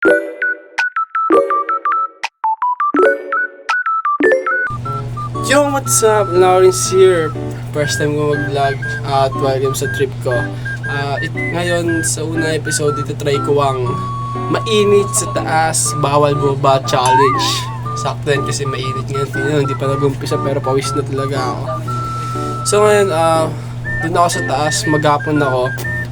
Yo, what's up? Lawrence here. First time ko mag-vlog at welcome sa trip ko. Ah, it, ngayon, sa una episode, ito try ko ang mainit sa taas, bawal bumaba challenge. Sakto yan kasi mainit ngayon. Tingnan, hindi pa nag-umpisa pero pawis na talaga ako. So ngayon, ah, dun ako sa taas, maghapon ako.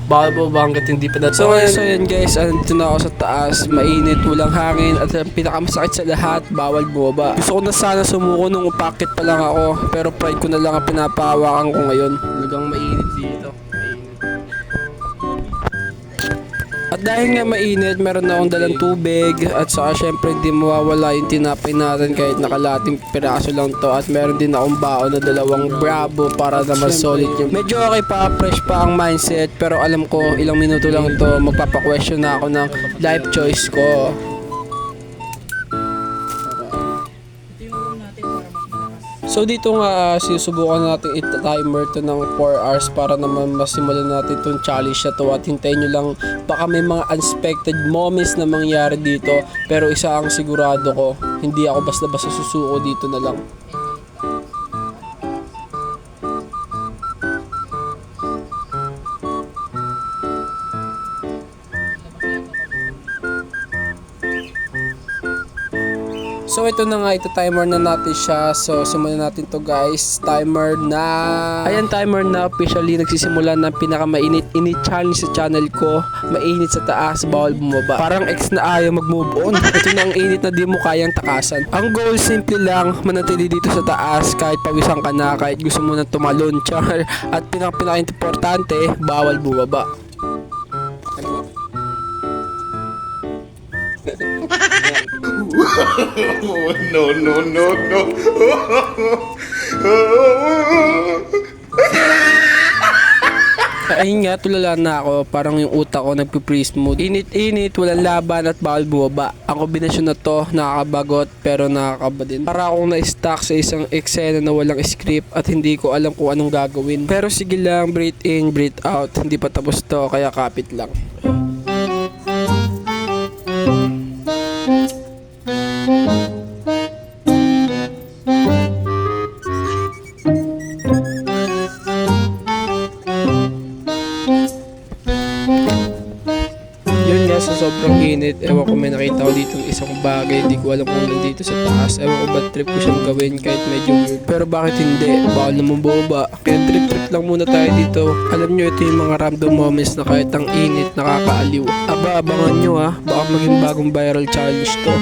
Bawal bumaba hanggat hindi pa So ngayon, so yan guys, andito na ako sa taas, mainit, walang hangin, at ang pinakamasakit sa lahat, bawal bumaba. Gusto ko na sana sumuko nung upakit pa lang ako, pero pride ko na lang ang pinapahawakan ko ngayon. Talagang. Mainit. At dahil nga mainit, meron na akong dalang tubig. At saka syempre hindi mawawala yung tinapay natin kahit nakalating piraso lang to. At meron din akong baon na dalawang bravo para naman solid yung medyo okay pa, fresh pa ang mindset. Pero alam ko ilang minuto lang to. Magpapa-question na ako ng life choice ko So dito nga uh, sinusubukan natin i-timer to ng 4 hours para naman masimulan natin itong challenge na to at hintayin nyo lang baka may mga unexpected moments na mangyari dito pero isa ang sigurado ko hindi ako basta-basta susuko dito na lang. So ito na nga, ito timer na natin siya. So simulan natin to guys. Timer na. Ayan timer na officially nagsisimula ng pinakamainit-init challenge sa channel ko. Mainit sa taas, bawal bumaba. Parang ex na ayaw mag-move on. Ito na ang init na di mo kayang takasan. Ang goal simple lang, manatili dito sa taas kahit pawisan ka na, kahit gusto mo na tumalon, char. At pinaka-importante, bawal bumaba. No, no, no, no. Ayun nga, tulala na ako. Parang yung utak ko nagpi-freeze mode. Init-init, walang laban at bawal bumaba. Ang kombinasyon na to, nakakabagot pero nakakaba din. Para akong na-stuck sa isang eksena na walang script at hindi ko alam kung anong gagawin. Pero sige lang, breathe in, breathe out. Hindi pa tapos to, kaya kapit lang. Bagay, hindi ko alam kung nandito sa taas. Ewan ko ba trip ko siyang gawin kahit medyo weird. Pero bakit hindi? Bawal naman bumaba. Kaya trip-trip lang muna tayo dito. Alam nyo, ito yung mga random moments na kahit ang init, nakakaaliw. Aba, abangan nyo ha. Baka maging bagong viral challenge to.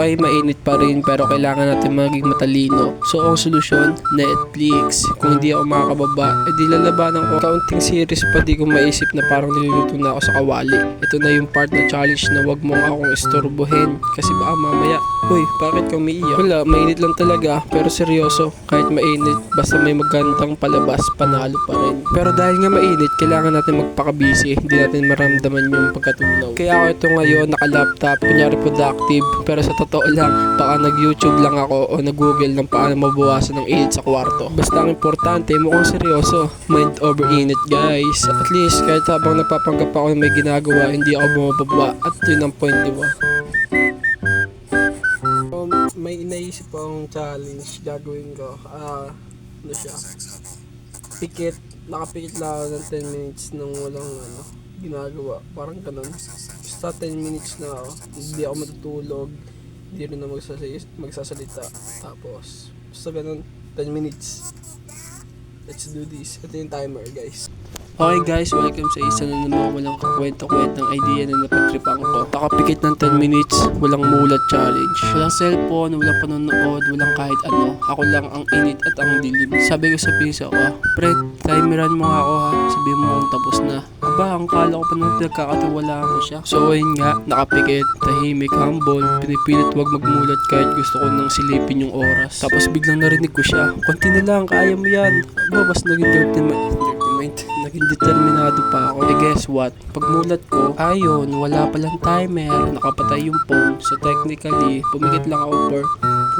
Okay, mainit pa rin pero kailangan natin maging matalino. So, ang solusyon, Netflix. Kung hindi ako makakababa, edi lalabanan ko. Counting series pa di ko maisip na parang niluluto na ako sa kawali. Ito na yung part na challenge na wag mong akong istorbohin. Kasi baka mamaya, Uy, bakit ka umiiyak? Wala, mainit lang talaga. Pero seryoso, kahit mainit, basta may magandang palabas, panalo pa rin. Pero dahil nga mainit, kailangan natin magpakabisi. Hindi natin maramdaman yung pagkatunaw. Kaya ako ito ngayon, naka-laptop, kunyari productive. Pero sa totoo lang, baka nag-YouTube lang ako o nag-google ng paano mabawasan ng init sa kwarto. Basta ang importante, mukhang seryoso. Mind over init, guys. At least, kahit habang napapanggap ako na may ginagawa, hindi ako bumababa. At yun ang point, di ba? Um, may inaisip akong challenge gagawin ko. Ah, ano siya? Pikit, nakapikit lang ng 10 minutes nang walang ano, ginagawa. Parang ganun. Basta 10 minutes na ako. Hindi ako matutulog. Hindi rin na magsasay- magsasalita. Tapos, basta ganun, 10 minutes. Let's do this. Ito yung timer, guys. Okay guys, welcome sa isa na naman walang kakwento-kwentang idea na napagtripan ko. Nakapikit ng 10 minutes, walang mulat challenge. Walang cellphone, walang panonood, walang kahit ano. Ako lang ang init at ang dilim. Sabi ko sa pinsa ko, Pre, timeran mo ako ha. Sabi mo kung tapos na. Aba, ang kala ko pa nung pinagkakatiwalaan ko siya. So ayun nga, nakapikit, tahimik, humble, pinipilit wag magmulat kahit gusto ko nang silipin yung oras. Tapos biglang narinig ko siya, konti na lang, kaya mo yan. Aba, mas naging dirty mind. Dirty mind. Naging determinado pa ako. Eh guess what? Pagmulat ko, ayun, wala palang timer, nakapatay yung phone. So technically, pumikit lang ako for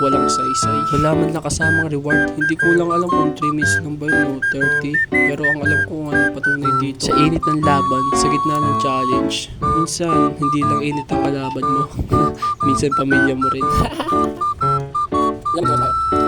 walang saysay. Wala man lang kasamang reward. Hindi ko lang alam kung 3 minutes lang ba yun o 30. Pero ang alam ko nga patunay dito. Sa init ng laban, sa gitna ng challenge. Minsan, hindi lang init ang kalaban mo. Minsan pamilya mo rin. Alam mo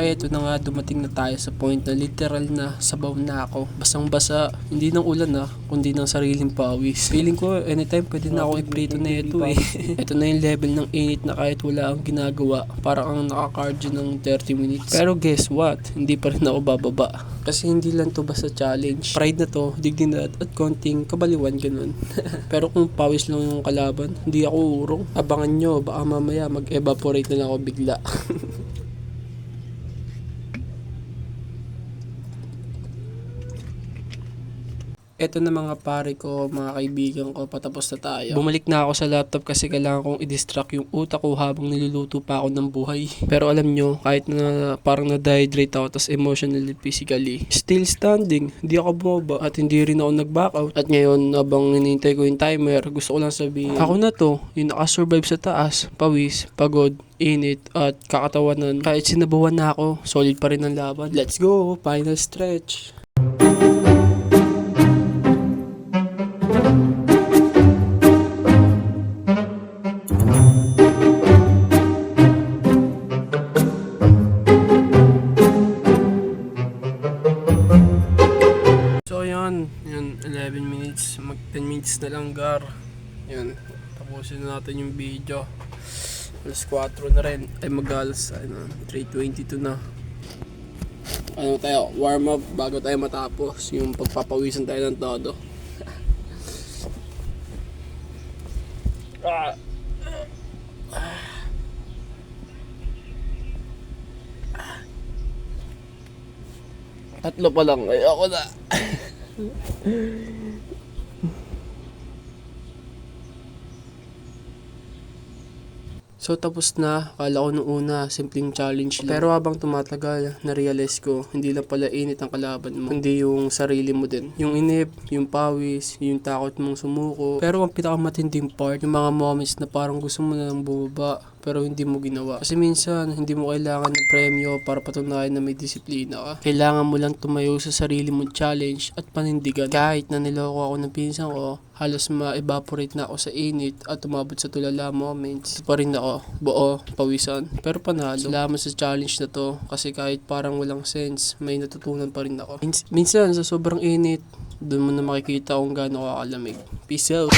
Okay, ito na nga dumating na tayo sa point na literal na sabaw na ako. Basang basa, hindi ng ulan na, kundi ng sariling pawis. Feeling ko anytime pwede na ako iprito na ito eh. ito na yung level ng init na kahit wala akong ginagawa, parang ang nakakardio ng 30 minutes. Pero guess what? Hindi pa rin ako bababa. Kasi hindi lang to basta challenge. Pride na to, dignidad at konting kabaliwan ganun. Pero kung pawis lang yung kalaban, hindi ako urong. Abangan nyo, baka mamaya mag-evaporate na lang ako bigla. Eto na mga pare ko, mga kaibigan ko, patapos na tayo. Bumalik na ako sa laptop kasi kailangan kong i-distract yung utak ko habang niluluto pa ako ng buhay. Pero alam nyo, kahit na parang na-dehydrate ako, tas emotionally, physically, still standing. Hindi ako bumaba at hindi rin ako nag-back out. At ngayon, habang hinihintay ko yung timer, gusto ko lang sabihin, ako na to, yung nakasurvive sa taas, pawis, pagod, init at kakatawanan. Kahit sinabawan na ako, solid pa rin ang laban. Let's go! Final stretch! Na lang gar. Yun, tapusin na natin yung video. Alas 4 na rin, ay mag alas ano, 3.22 na. Ano tayo, warm up bago tayo matapos, yung pagpapawisan tayo ng todo. ah. Tatlo pa lang, ay ako na. So tapos na, kala ko nung una, simpleng challenge lang. Pero habang tumatagal, na-realize ko, hindi lang pala init ang kalaban mo, hindi yung sarili mo din. Yung inip, yung pawis, yung takot mong sumuko. Pero ang pinakamatinding part, yung mga moments na parang gusto mo na lang bumaba, pero hindi mo ginawa. Kasi minsan, hindi mo kailangan ng premyo para patunayan na may disiplina ka. Kailangan mo lang tumayo sa sarili mong challenge at panindigan. Kahit na niloko ako ng pinsan ko, halos ma-evaporate na ako sa init at umabot sa tulala moments. Ito pa rin ako, buo, pawisan. Pero panalo. Salamat sa challenge na to kasi kahit parang walang sense, may natutunan pa rin ako. Mins- minsan, sa sobrang init, doon mo na makikita kung gaano ka kalamig. Peace out!